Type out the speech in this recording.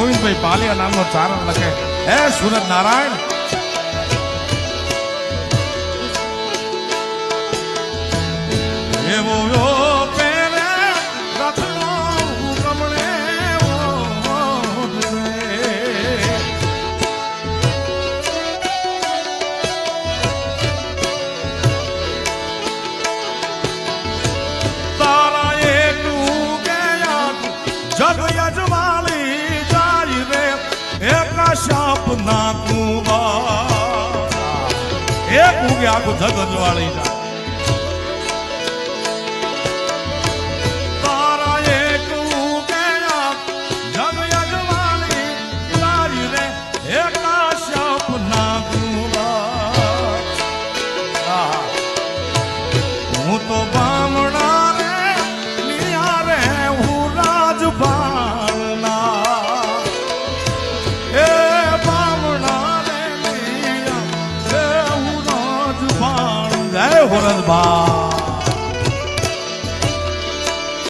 गोविंद भाई पालिया नाम और चार लगे है। सूरज नारायण। ये वो यो तारा ये टूट ના શાપ ના કુવા એક ઉગ્યા આખું ધગજવાળી હોરદબા